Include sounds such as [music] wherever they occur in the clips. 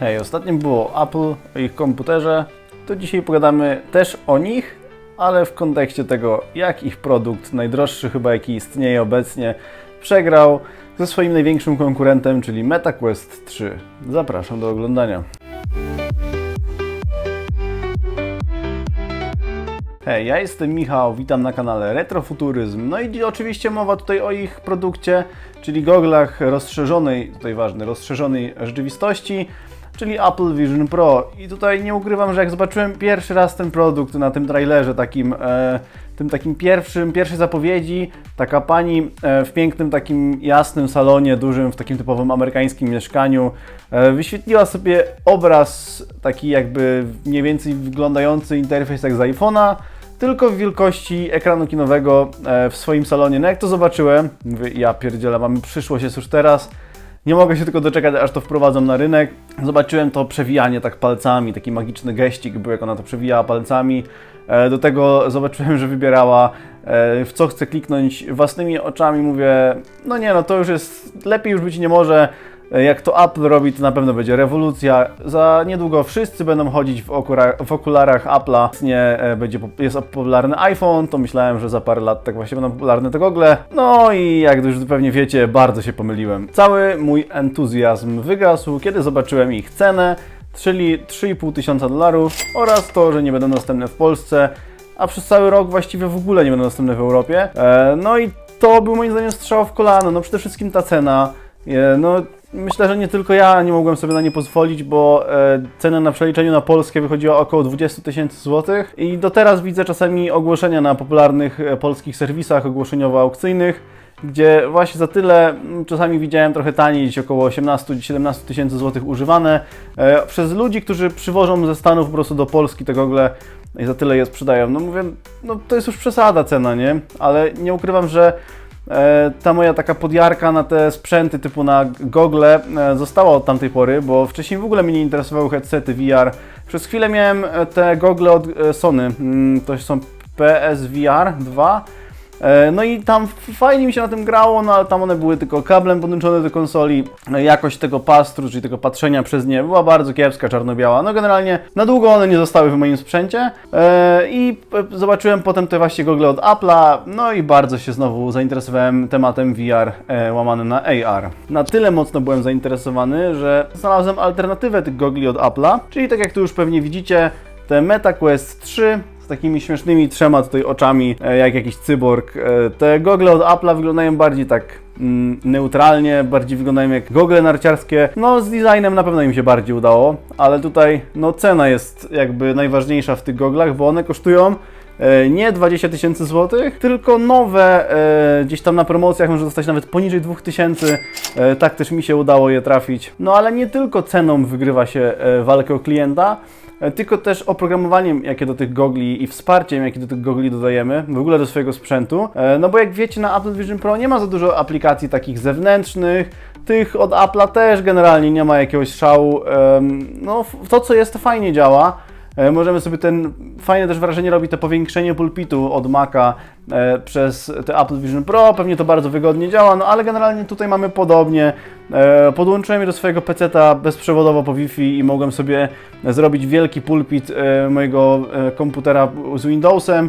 Hej, ostatnim było Apple o ich komputerze, to dzisiaj pogadamy też o nich, ale w kontekście tego, jak ich produkt, najdroższy chyba jaki istnieje obecnie, przegrał ze swoim największym konkurentem, czyli MetaQuest 3. Zapraszam do oglądania. Hej, ja jestem Michał, witam na kanale Retrofuturyzm. No i oczywiście mowa tutaj o ich produkcie, czyli goglach rozszerzonej, tutaj ważne, rozszerzonej rzeczywistości, czyli Apple Vision Pro. I tutaj nie ukrywam, że jak zobaczyłem pierwszy raz ten produkt na tym trailerze, takim, e, tym takim pierwszym, pierwszej zapowiedzi, taka pani e, w pięknym takim jasnym salonie, dużym, w takim typowym amerykańskim mieszkaniu, e, wyświetliła sobie obraz taki jakby mniej więcej wyglądający interfejs jak z iPhone'a, tylko w wielkości ekranu kinowego e, w swoim salonie. No jak to zobaczyłem, mówię, ja pierdzielę, mamy przyszłość, jest już teraz. Nie mogę się tylko doczekać, aż to wprowadzą na rynek. Zobaczyłem to przewijanie tak palcami, taki magiczny geścik był, jak ona to przewijała palcami. E, Do tego zobaczyłem, że wybierała e, w co chcę kliknąć własnymi oczami. Mówię, no nie, no to już jest, lepiej już być nie może. E, Jak to Apple robi, to na pewno będzie rewolucja. Za niedługo wszyscy będą chodzić w, okura, w okularach Apple'a. Nie e, będzie, jest popularny iPhone, to myślałem, że za parę lat tak właśnie będą popularne te gogle. No i jak już pewnie wiecie, bardzo się pomyliłem. Cały mój entuzjazm wygasł, kiedy zobaczyłem ich cenę, czyli 3,5 tysiąca dolarów oraz to, że nie będą dostępne w Polsce, a przez cały rok właściwie w ogóle nie będą dostępne w Europie. E, no i to był moim zdaniem strzał w kolano. No przede wszystkim ta cena. No, myślę, że nie tylko ja nie mogłem sobie na nie pozwolić, bo e, cena na przeliczeniu na polskie wychodziła około 20 tysięcy złotych i do teraz widzę czasami ogłoszenia na popularnych e, polskich serwisach ogłoszeniowo-aukcyjnych, gdzie właśnie za tyle mm, czasami widziałem trochę taniej, gdzieś około 18-17 tysięcy złotych używane e, przez ludzi, którzy przywożą ze Stanów po prostu do Polski te gogle i za tyle je sprzedają. No mówię, no to jest już przesada cena, nie? Ale nie ukrywam, że ta moja taka podjarka na te sprzęty typu na gogle e, została od tamtej pory, bo wcześniej w ogóle mnie nie interesowały headsety VR. Przez chwilę miałem e, te gogle od e, Sony, mm, to są PSVR 2. E, No i tam fajnie mi się na tym grało, no ale tam one były tylko kablem podłączone do konsoli. E, Jakość tego pastru, czyli tego patrzenia przez nie była bardzo kiepska, czarno-biała. No generalnie na długo one nie zostały w moim sprzęcie. E, I e, zobaczyłem potem te właśnie gogle od Apple'a, no i bardzo się znowu zainteresowałem tematem VR łamane na AR. Na tyle mocno byłem zainteresowany, że znalazłem alternatywę tych gogli od Apple'a, czyli tak jak tu już pewnie widzicie, te MetaQuest 3 z takimi śmiesznymi trzema tutaj oczami, e, jak jakiś cyborg. E, Te gogle od Apple'a wyglądają bardziej tak mm, neutralnie, bardziej wyglądają jak gogle narciarskie. No z designem na pewno im się bardziej udało, ale tutaj no cena jest jakby najważniejsza w tych goglach, bo one kosztują e, nie 20 tysięcy złotych, tylko nowe, gdzieś tam na promocjach może dostać nawet poniżej 2000. E, tak też mi się udało je trafić. No ale nie tylko ceną wygrywa się walkę o klienta, tylko też oprogramowaniem, jakie do tych gogli i wsparciem, jakie do tych gogli dodajemy, w ogóle do swojego sprzętu. E, No bo jak wiecie, na Apple Vision Pro nie ma za dużo aplikacji takich zewnętrznych, tych od Apple'a też generalnie nie ma jakiegoś szału. No to, co jest, to fajnie działa. E, Możemy sobie ten, fajne też wrażenie robi to powiększenie pulpitu od Maca e, przez te Apple Vision Pro, pewnie to bardzo wygodnie działa, no ale generalnie tutaj mamy podobnie. E, podłączyłem je do swojego PC-ta bezprzewodowo po Wi-Fi i mogłem sobie zrobić wielki pulpit mojego komputera z Windowsem.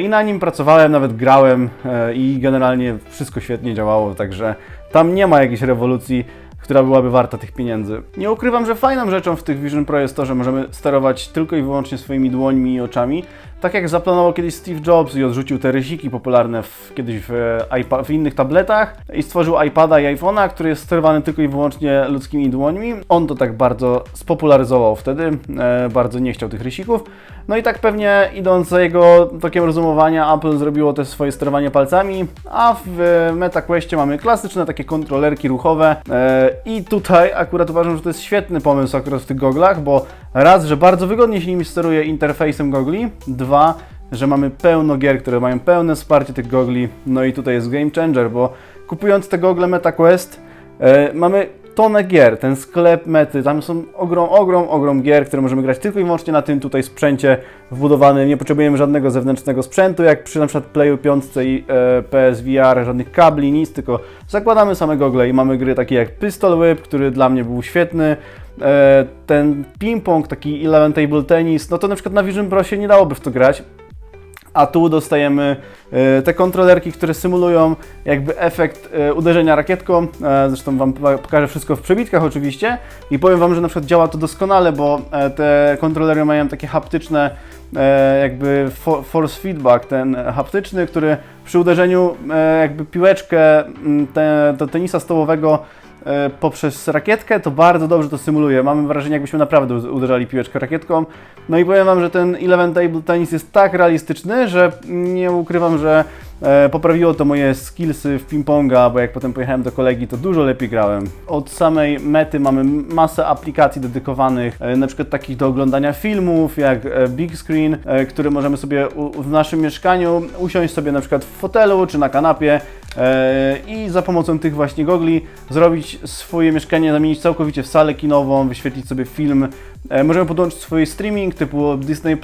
I na nim pracowałem, nawet grałem i generalnie wszystko świetnie działało, także tam nie ma jakiejś rewolucji która byłaby warta tych pieniędzy. Nie ukrywam, że fajną rzeczą w tych Vision Pro jest to, że możemy sterować tylko i wyłącznie swoimi dłońmi i oczami. Tak jak zaplanował kiedyś Steve Jobs i odrzucił te rysiki popularne w, kiedyś w, e, iPa- w innych tabletach i stworzył iPada i iPhone'a, który jest sterowany tylko i wyłącznie ludzkimi dłońmi. On to tak bardzo spopularyzował wtedy, e, bardzo nie chciał tych rysików. No i tak pewnie idąc za jego tokiem rozumowania, Apple zrobiło też swoje sterowanie palcami, a w MetaQuestie mamy klasyczne takie kontrolerki ruchowe e, i tutaj akurat uważam, że to jest świetny pomysł akurat w tych goglach, bo raz, że bardzo wygodnie się nimi steruje interfejsem gogli, dwa, że mamy pełno gier, które mają pełne wsparcie tych gogli, no i tutaj jest game changer, bo kupując te gogle MetaQuest e, mamy tonę gier, ten sklep mety, tam są ogrom, ogrom, ogrom gier, które możemy grać tylko i wyłącznie na tym tutaj sprzęcie wbudowanym, nie potrzebujemy żadnego zewnętrznego sprzętu, jak przy na przykład Playu 5 i e, PSVR, żadnych kabli, nic, tylko zakładamy same gogle i mamy gry takie jak Pistol Whip, który dla mnie był świetny, ten ping-pong, taki 11 table tennis, no to na przykład na Vision Pro się nie dałoby w to grać. A tu dostajemy e, te kontrolerki, które symulują jakby efekt e, uderzenia rakietką. E, Zresztą Wam poka- pokażę wszystko w przebitkach oczywiście. I powiem Wam, że na przykład działa to doskonale, bo e, te kontrolery mają takie haptyczne e, jakby fo- force feedback, ten haptyczny, który przy uderzeniu e, jakby piłeczkę do tenisa stołowego e, poprzez rakietkę, to bardzo dobrze to symuluje. Mamy wrażenie, jakbyśmy naprawdę uderzali piłeczkę rakietką. No i powiem Wam, że ten 11 table tennis jest tak realistyczny, że nie ukrywam, że e, poprawiło to moje skillsy w ping-ponga, bo jak potem pojechałem do kolegi, to dużo lepiej grałem. Od samej mety mamy masę aplikacji dedykowanych, e, na przykład takich do oglądania filmów, jak e, Big Screen, e, który możemy sobie w naszym mieszkaniu usiąść sobie na przykład w fotelu czy na kanapie e, i za pomocą tych właśnie gogli zrobić swoje mieszkanie, zamienić całkowicie w salę kinową, wyświetlić sobie film. E, Możemy podłączyć swój streaming typu Disney+,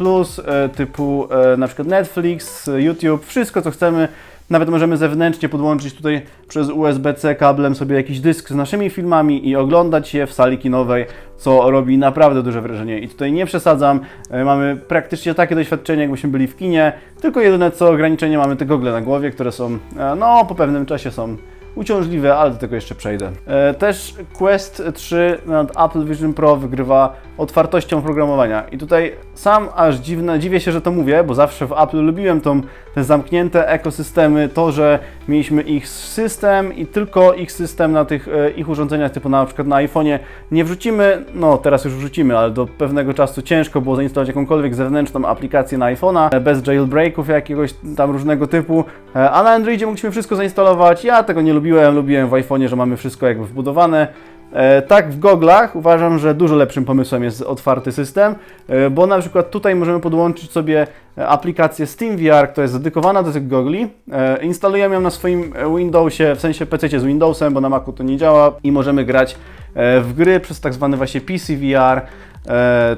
e, typu e, na przykład Netflix, YouTube, wszystko co chcemy. Nawet możemy zewnętrznie podłączyć tutaj przez USB-C kablem sobie jakiś dysk z naszymi filmami i oglądać je w sali kinowej, co robi naprawdę duże wrażenie. I tutaj nie przesadzam, mamy praktycznie takie doświadczenie, jakbyśmy byli w kinie, tylko jedyne co ograniczenie mamy te gogle na głowie, które są, no po pewnym czasie są uciążliwe, ale do tego jeszcze przejdę. E, Też Quest 3 nad Apple Vision Pro wygrywa otwartością oprogramowania. I tutaj sam aż dziwne, dziwię się, że to mówię, bo zawsze w Apple lubiłem tą, te zamknięte ekosystemy, to, że mieliśmy ich system i tylko ich system na tych e, ich urządzeniach, typu na przykład na iPhone'ie nie wrzucimy, no teraz już wrzucimy, ale do pewnego czasu ciężko było zainstalować jakąkolwiek zewnętrzną aplikację na iPhone'a, e, bez jailbreaków jakiegoś tam różnego typu, a na Androidzie mogliśmy wszystko zainstalować. Ja tego nie lubiłem, lubiłem w iPhone'ie, że mamy wszystko jakby wbudowane. E, Tak, w goglach uważam, że dużo lepszym pomysłem jest otwarty system, e, bo na przykład tutaj możemy podłączyć sobie aplikację SteamVR, która jest dedykowana do tych gogli. E, Instalujemy ją na swoim Windowsie, w sensie PC z Windowsem, bo na Macu to nie działa i możemy grać w gry przez tak zwany właśnie PC VR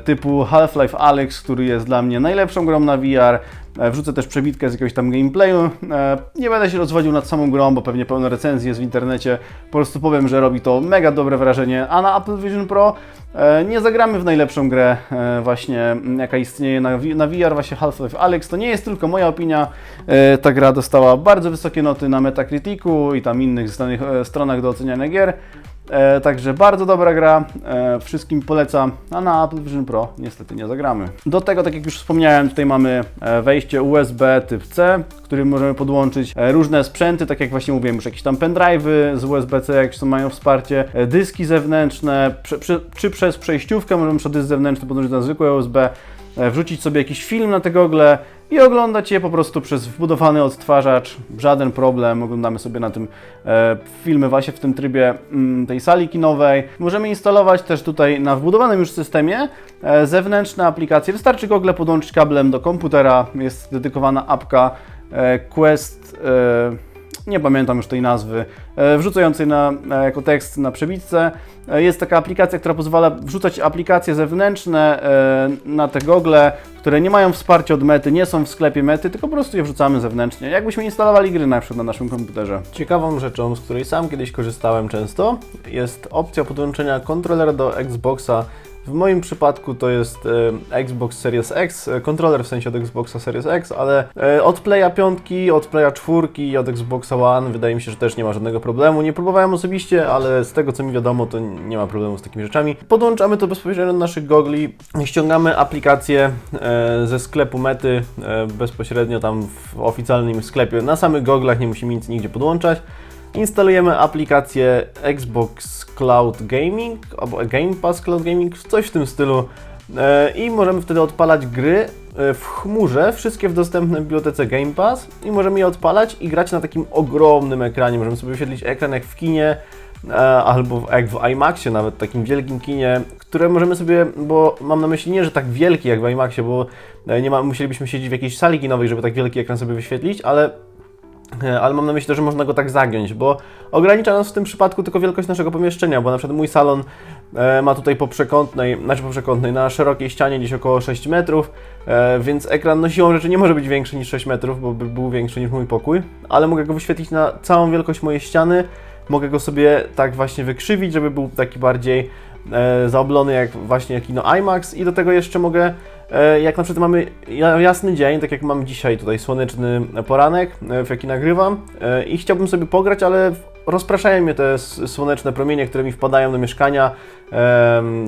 typu Half-Life Alyx, który jest dla mnie najlepszą grą na VR. E, Wrzucę też przebitkę z jakiegoś tam gameplayu. E, Nie będę się rozwodził nad samą grą, bo pewnie pełno recenzji jest w internecie. Po prostu powiem, że robi to mega dobre wrażenie. A na Apple Vision Pro e, nie zagramy w najlepszą grę właśnie, jaka istnieje na, VR, właśnie Half-Life Alyx. To nie jest tylko moja opinia. Ta gra dostała bardzo wysokie noty na Metacriticu i tam innych znanych stronach do oceniania gier. E, także bardzo dobra gra, e, wszystkim polecam, a na Apple Vision Pro niestety nie zagramy. Do tego, tak jak już wspomniałem, tutaj mamy e, wejście USB typ C, którym możemy podłączyć e, różne sprzęty, tak jak właśnie mówiłem, już jakieś tam pendrive'y z USB-C, jak są mają wsparcie, e, dyski zewnętrzne, prze, prze, czy przez przejściówkę możemy jeszcze dysk zewnętrzny podłączyć na zwykłe USB, wrzucić sobie jakiś film na te gogle i oglądać je po prostu przez wbudowany odtwarzacz. Żaden problem, oglądamy sobie na tym e, filmy właśnie w tym trybie mm, tej sali kinowej. Możemy instalować też tutaj na wbudowanym już systemie e, zewnętrzne aplikacje. Wystarczy gogle podłączyć kablem do komputera. Jest dedykowana apka e, Quest. E, nie pamiętam już tej nazwy, e, wrzucającej na, e, jako tekst na przebitce. E, Jest taka aplikacja, która pozwala wrzucać aplikacje zewnętrzne na te gogle, które nie mają wsparcia od mety, nie są w sklepie mety, tylko po prostu je wrzucamy zewnętrznie. Jakbyśmy instalowali gry na przykład na naszym komputerze. Ciekawą rzeczą, z której sam kiedyś korzystałem często, jest opcja podłączenia kontrolera do Xboxa. W moim przypadku to jest e, Xbox Series X, e, kontroler w sensie od Xboxa Series X, ale e, od Playa 5, od Playa 4 i od Xboxa One wydaje mi się, że też nie ma żadnego problemu. Nie próbowałem osobiście, ale z tego co mi wiadomo, to nie ma problemu z takimi rzeczami. Podłączamy to bezpośrednio do naszych gogli, ściągamy aplikację ze sklepu Mety bezpośrednio tam w oficjalnym sklepie. Na samych goglach nie musimy nic nigdzie podłączać. Instalujemy aplikację Xbox Cloud Gaming albo Game Pass Cloud Gaming, coś w tym stylu E, i możemy wtedy odpalać gry e, w chmurze, wszystkie w dostępnej bibliotece Game Pass i możemy je odpalać i grać na takim ogromnym ekranie. Możemy sobie wyświetlić ekran jak w kinie e, albo jak w IMAXie, nawet takim wielkim kinie, które możemy sobie, bo mam na myśli nie, że tak wielki jak w IMAXie, bo nie ma, musielibyśmy siedzieć w jakiejś sali kinowej, żeby tak wielki ekran sobie wyświetlić, ale ale mam na myśli to, że można go tak zagiąć, bo ogranicza nas w tym przypadku tylko wielkość naszego pomieszczenia, bo na przykład mój salon e, ma tutaj po przekątnej, znaczy po przekątnej, na szerokiej ścianie gdzieś około 6 metrów, e, więc ekran no siłą rzeczy nie może być większy niż 6 metrów, bo by był większy niż mój pokój, ale mogę go wyświetlić na całą wielkość mojej ściany, mogę go sobie tak właśnie wykrzywić, żeby był taki bardziej e, zaoblony jak właśnie kino IMAX i do tego jeszcze mogę, e, jak na przykład mamy ja- jasny dzień, tak jak mam dzisiaj tutaj słoneczny poranek, e, w jaki nagrywam e, i chciałbym sobie pograć, ale rozpraszają mnie te słoneczne promienie, które mi wpadają do mieszkania,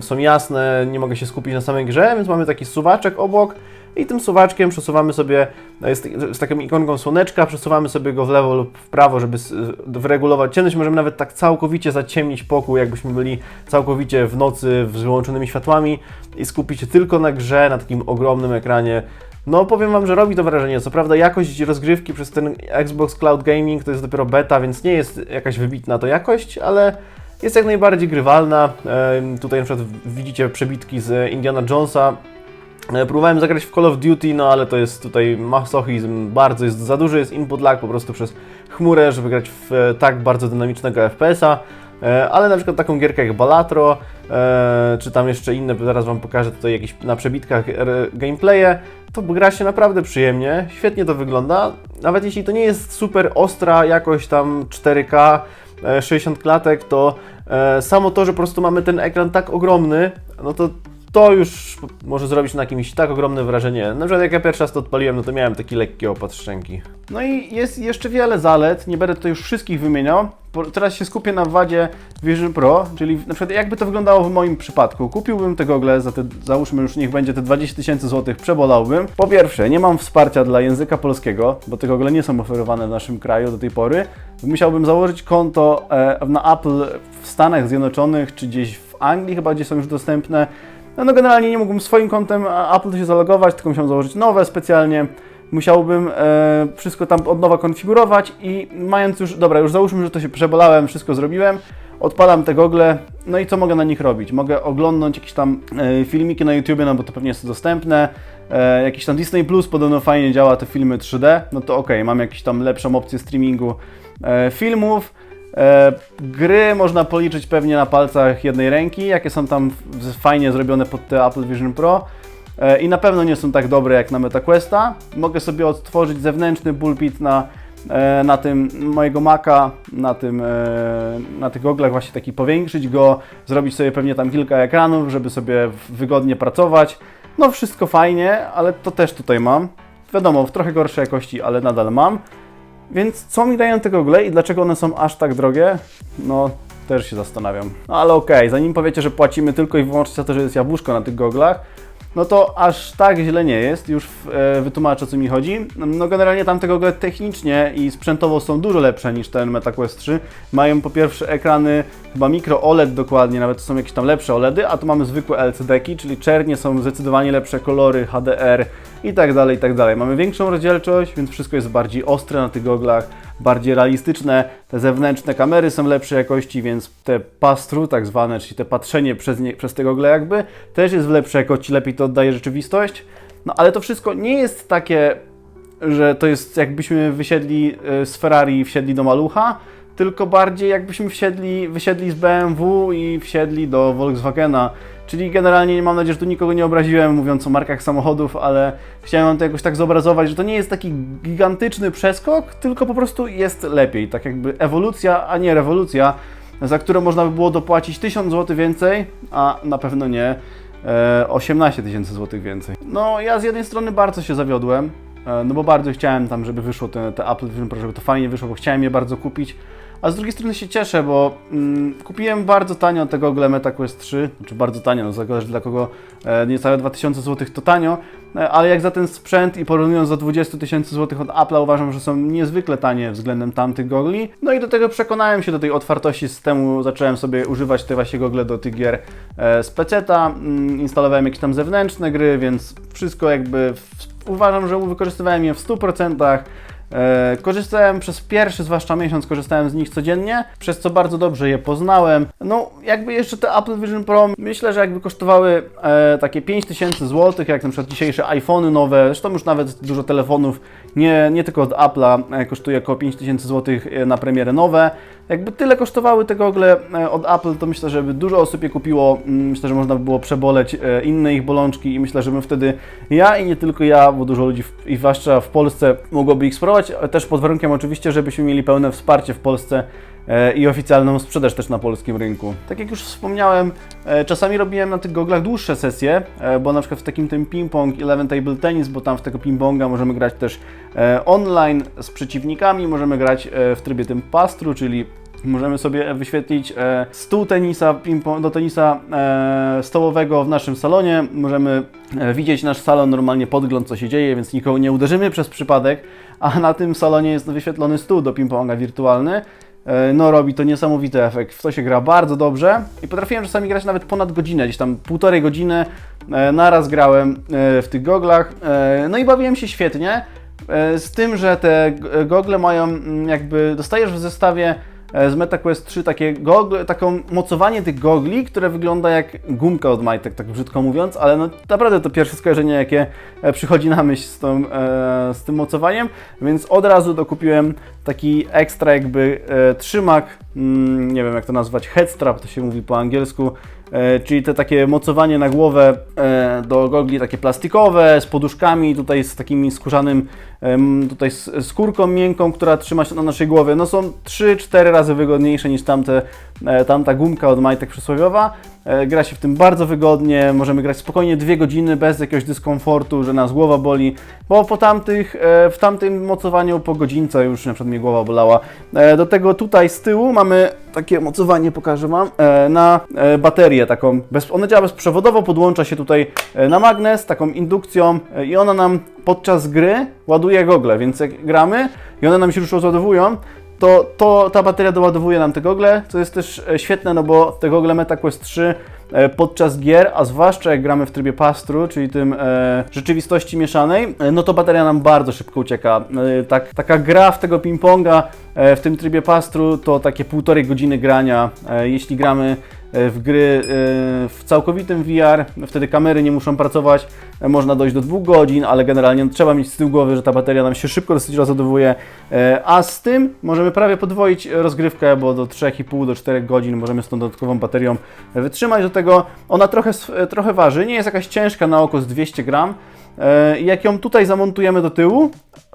są jasne, nie mogę się skupić na samej grze, więc mamy taki suwaczek obok i tym suwaczkiem przesuwamy sobie, e, z, z taką ikonką słoneczka, przesuwamy sobie go w lewo lub w prawo, żeby wyregulować ciemność. Możemy nawet tak całkowicie zaciemnić pokój, jakbyśmy byli całkowicie w nocy z wyłączonymi światłami i skupić się tylko na grze, na takim ogromnym ekranie. No powiem Wam, że robi to wrażenie. Co prawda jakość rozgrywki przez ten Xbox Cloud Gaming to jest dopiero beta, więc nie jest jakaś wybitna to jakość, ale jest jak najbardziej grywalna. Tutaj na przykład widzicie przebitki z Indiana Jonesa. E, Próbowałem zagrać w Call of Duty, no ale to jest tutaj masochizm, bardzo jest za duży jest input lag po prostu przez chmurę, żeby grać w e, tak bardzo dynamicznego FPS-a. E, Ale na przykład taką gierkę jak Balatro, czy tam jeszcze inne, zaraz Wam pokażę tutaj jakieś na przebitkach gameplaye, to gra się naprawdę przyjemnie, świetnie to wygląda. Nawet jeśli to nie jest super ostra jakość tam 4K, e, 60 klatek, to samo to, że po prostu mamy ten ekran tak ogromny, no to to już może zrobić na kimś tak ogromne wrażenie. Na przykład jak ja pierwszy raz to odpaliłem, no to miałem taki lekki opad szczęki. No i jest jeszcze wiele zalet, nie będę tutaj już wszystkich wymieniał. Teraz się skupię na wadzie Vision Pro, czyli na przykład jakby to wyglądało w moim przypadku. Kupiłbym te gogle za te, załóżmy już niech będzie te 20 tysięcy złotych, przebolałbym. Po pierwsze, nie mam wsparcia dla języka polskiego, bo te gogle nie są oferowane w naszym kraju do tej pory. Musiałbym założyć konto e, na Apple w Stanach Zjednoczonych, czy gdzieś w Anglii chyba, gdzie są już dostępne. No, no generalnie nie mógłbym swoim kontem Apple się zalogować, tylko musiałem założyć nowe specjalnie. Musiałbym e, wszystko tam od nowa konfigurować i mając już, dobra, już załóżmy, że to się przebolałem, wszystko zrobiłem, odpalam te gogle, no i co mogę na nich robić? Mogę oglądnąć jakieś tam e, filmiki na YouTubie, no bo to pewnie jest dostępne, e, jakiś tam Disney Plus podobno fajnie działa te filmy 3D, no to ok, mam jakąś tam lepszą opcję streamingu e, filmów, gry można policzyć pewnie na palcach jednej ręki, jakie są tam fajnie zrobione pod te Apple Vision Pro. E, I na pewno nie są tak dobre jak na MetaQuesta. Mogę sobie odtworzyć zewnętrzny pulpit na, e, na tym mojego Maca, na, tym, e, na tych goglach właśnie taki powiększyć go, zrobić sobie pewnie tam kilka ekranów, żeby sobie wygodnie pracować. No wszystko fajnie, ale to też tutaj mam. Wiadomo, w trochę gorszej jakości, ale nadal mam. Więc co mi dają te gogle i dlaczego one są aż tak drogie? No, też się zastanawiam. No ale okej, zanim powiecie, że płacimy tylko i wyłącznie za to, że jest jabłuszko na tych goglach, no to aż tak źle nie jest. Już e, wytłumaczę, o co mi chodzi. No generalnie tamte gogle technicznie i sprzętowo są dużo lepsze niż ten MetaQuest 3. Mają po pierwsze ekrany chyba mikro OLED dokładnie, nawet są jakieś tam lepsze OLEDy, a tu mamy zwykłe LCD-ki, czyli czernie są zdecydowanie lepsze kolory, HDR i tak dalej, i tak dalej. Mamy większą rozdzielczość, więc wszystko jest bardziej ostre na tych goglach, bardziej realistyczne. Te zewnętrzne kamery są lepszej jakości, więc te pass-through tak zwane, czyli te patrzenie przez, nie, przez te gogle jakby, też jest w lepszej jakości, lepiej to oddaje rzeczywistość. No ale to wszystko nie jest takie, że to jest jakbyśmy wysiedli e, z Ferrari i wsiedli do malucha, tylko bardziej jakbyśmy wsiedli, wysiedli z BMW i wsiedli do Volkswagena. Czyli generalnie mam nadzieję, że tu nikogo nie obraziłem mówiąc o markach samochodów, ale chciałem wam to jakoś tak zobrazować, że to nie jest taki gigantyczny przeskok, tylko po prostu jest lepiej. Tak jakby ewolucja, a nie rewolucja, za którą można by było dopłacić 1000 zł więcej, a na pewno nie e, 18 tysięcy złotych więcej. No ja z jednej strony bardzo się zawiodłem, e, no bo bardzo chciałem tam, żeby wyszło te, te Apple Vision Pro, żeby to fajnie wyszło, bo chciałem je bardzo kupić. A z drugiej strony się cieszę, bo mm, kupiłem bardzo tanio tego Google Meta Quest 3, znaczy bardzo tanio, no zależy dla kogo e, niecałe 2000 zł to tanio, e, ale jak za ten sprzęt i porównując do 20 tysięcy złotych od Apple'a uważam, że są niezwykle tanie względem tamtych gogli. No i do tego przekonałem się do tej otwartości systemu, zacząłem sobie używać te właśnie gogle do tych gier e, z peceta, mm, instalowałem jakieś tam zewnętrzne gry, więc wszystko jakby w, uważam, że wykorzystywałem je w 100%. E, korzystałem przez pierwszy, zwłaszcza miesiąc, korzystałem z nich codziennie, przez co bardzo dobrze je poznałem. No, jakby jeszcze te Apple Vision Pro, myślę, że jakby kosztowały e, takie 5000 zł, jak na przykład dzisiejsze iPhony nowe, zresztą już nawet dużo telefonów, nie, nie tylko od Apple'a, e, kosztuje około 5000 zł e, na premierę nowe. Jakby tyle kosztowały te gogle e, od Apple, to myślę, że dużo osób je kupiło. Mm, Myślę, że można by było przeboleć e, inne ich bolączki i myślę, że bym wtedy ja i nie tylko ja, bo dużo ludzi, i zwłaszcza w Polsce, mogłoby ich spróbować. e, Też pod warunkiem oczywiście, żebyśmy mieli pełne wsparcie w Polsce i oficjalną sprzedaż też na polskim rynku. Tak jak już wspomniałem, e, czasami robiłem na tych goglach dłuższe sesje, e, bo na przykład w takim tym ping-pong, 11 table tennis, bo tam w tego ping-ponga możemy grać też e, online z przeciwnikami, możemy grać e, w trybie tym pastru, czyli Możemy sobie wyświetlić e, stół tenisa, do tenisa e, stołowego w naszym salonie. Możemy e, widzieć nasz salon, normalnie podgląd, co się dzieje, więc nikogo nie uderzymy przez przypadek. A na tym salonie jest wyświetlony stół do ping-ponga wirtualny. E, No, robi to niesamowity efekt. W to się gra bardzo dobrze i potrafiłem czasami grać nawet ponad godzinę, gdzieś tam półtorej godziny. E, Naraz grałem e, w tych goglach. No i bawiłem się świetnie. Z tym, że te gogle mają mm, jakby, dostajesz w zestawie z MetaQuest 3 takie gogle, taką mocowanie tych gogli, które wygląda jak gumka od majtek, tak brzydko mówiąc, ale no naprawdę to pierwsze skojarzenie, jakie e, przychodzi na myśl z, tą, e, z tym mocowaniem, więc od razu dokupiłem taki ekstra jakby e, trzymak, mm, nie wiem jak to nazwać, headstrap to się mówi po angielsku, e, czyli te takie mocowanie na głowę e, do gogli takie plastikowe, z poduszkami, tutaj z takimi skórzanym, tutaj z skórką miękką, która trzyma się na naszej głowie. No są 3-4 razy wygodniejsze niż tamte, e, tamta gumka od majtek przysłowiowa. E, Gra się w tym bardzo wygodnie, możemy grać spokojnie dwie godziny bez jakiegoś dyskomfortu, że nas głowa boli, bo po tamtych, e, w tamtym mocowaniu po godzince już na przykład mnie głowa bolała. E, Do tego tutaj z tyłu mamy takie mocowanie, pokażę Wam, na baterię taką, ona działa bezprzewodowo, podłącza się tutaj na magnes, taką indukcją i ona nam podczas gry ładuje gogle, więc jak gramy i one nam się już rozładowują, to, to ta bateria doładowuje nam te gogle, co jest też e, świetne, no bo te gogle MetaQuest 3 e, podczas gier, a zwłaszcza jak gramy w trybie pastru, czyli tym e, rzeczywistości mieszanej, e, no to bateria nam bardzo szybko ucieka. E, tak, taka gra w tego ping-ponga e, w tym trybie pastru to takie półtorej godziny grania. E, jeśli gramy w gry e, w całkowitym VR, wtedy kamery nie muszą pracować, e, można dojść do dwóch godzin, ale generalnie trzeba mieć z tyłu głowy, że ta bateria nam się szybko dosyć rozładowuje, E, a z tym możemy prawie podwoić rozgrywkę, bo do 3,5 do 4 godzin możemy z tą dodatkową baterią wytrzymać. Do tego ona trochę, e, trochę waży, nie jest jakaś ciężka na oko z 200 gram. E, Jak ją tutaj zamontujemy do tyłu,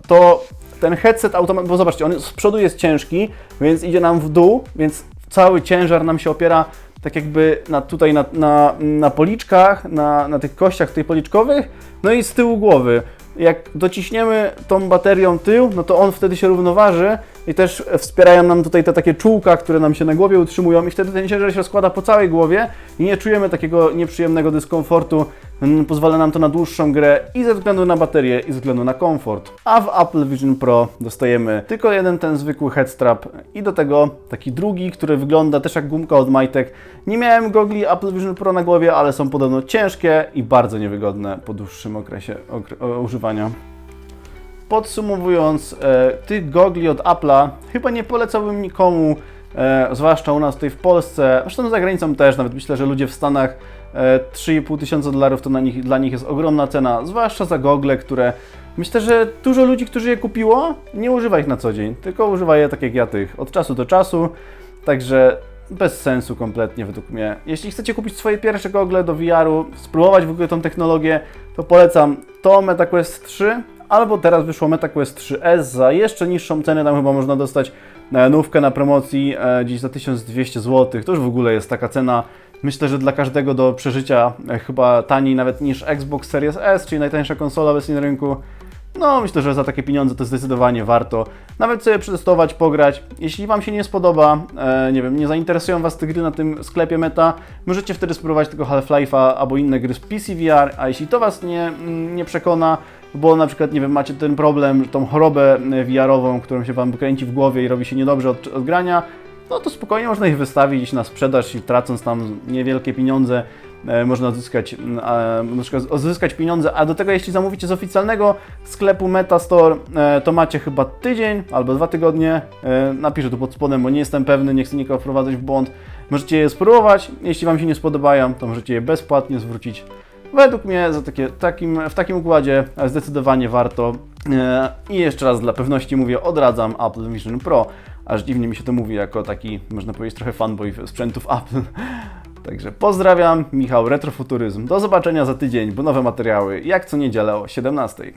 to ten headset automat, bo zobaczcie, on z przodu jest ciężki, więc idzie nam w dół, więc cały ciężar nam się opiera tak jakby na, tutaj na, na, na policzkach, na, na tych kościach tutaj policzkowych, no i z tyłu głowy. Jak dociśniemy tą baterią tył, no to on wtedy się równoważy i też wspierają nam tutaj te takie czółka, które nam się na głowie utrzymują i wtedy ten ciężar się rozkłada po całej głowie i nie czujemy takiego nieprzyjemnego dyskomfortu. Mm, Pozwala nam to na dłuższą grę i ze względu na baterię, i ze względu na komfort. A w Apple Vision Pro dostajemy tylko jeden ten zwykły headstrap i do tego taki drugi, który wygląda też jak gumka od majtek. Nie miałem gogli Apple Vision Pro na głowie, ale są podobno ciężkie i bardzo niewygodne po dłuższym okresie używania. Podsumowując, e, tych gogli od Apple'a chyba nie polecałbym nikomu, e, zwłaszcza u nas tutaj w Polsce, zresztą za granicą też, nawet myślę, że ludzie w Stanach 3,5 tysiąca dolarów to nich, dla nich jest ogromna cena, zwłaszcza za gogle, które myślę, że dużo ludzi, którzy je kupiło, nie używa ich na co dzień, tylko używa je tak jak ja tych, od czasu do czasu, także bez sensu kompletnie według mnie. Jeśli chcecie kupić swoje pierwsze gogle do VR-u, spróbować w ogóle tą technologię, to polecam to MetaQuest 3, albo teraz wyszło MetaQuest 3S za jeszcze niższą cenę, tam chyba można dostać e, nówkę na promocji e, gdzieś za 1200 zł. To już w ogóle jest taka cena, myślę, że dla każdego do przeżycia e, chyba taniej nawet niż Xbox Series S, czyli najtańsza konsola obecnie na rynku. No, myślę, że za takie pieniądze to zdecydowanie warto nawet sobie przetestować, pograć. Jeśli Wam się nie spodoba, e, nie wiem, nie zainteresują Was te gry na tym sklepie Meta, możecie wtedy spróbować tego Half-Life'a albo inne gry z PC VR, a jeśli to Was nie, mm, nie przekona, bo na przykład, nie wiem, macie ten problem, tą chorobę e, VR-ową, którą się Wam kręci w głowie i robi się niedobrze od, od grania, no to spokojnie można ich wystawić na sprzedaż i tracąc tam niewielkie pieniądze, e, można odzyskać, m, e, na przykład odzyskać pieniądze, a do tego jeśli zamówicie z oficjalnego sklepu Metastore, e, to macie chyba tydzień albo dwa tygodnie, e, napiszę tu pod spodem, bo nie jestem pewny, nie chcę nikogo wprowadzać w błąd, możecie je spróbować, jeśli Wam się nie spodobają, to możecie je bezpłatnie zwrócić. Według mnie za takie, takim, w takim układzie zdecydowanie warto. I jeszcze raz dla pewności mówię, odradzam Apple Vision Pro. Aż dziwnie mi się to mówi jako taki, można powiedzieć, trochę fanboy sprzętów Apple. [laughs] Także pozdrawiam, Michał Retrofuturyzm. Do zobaczenia za tydzień, bo nowe materiały jak co niedzielę o 17.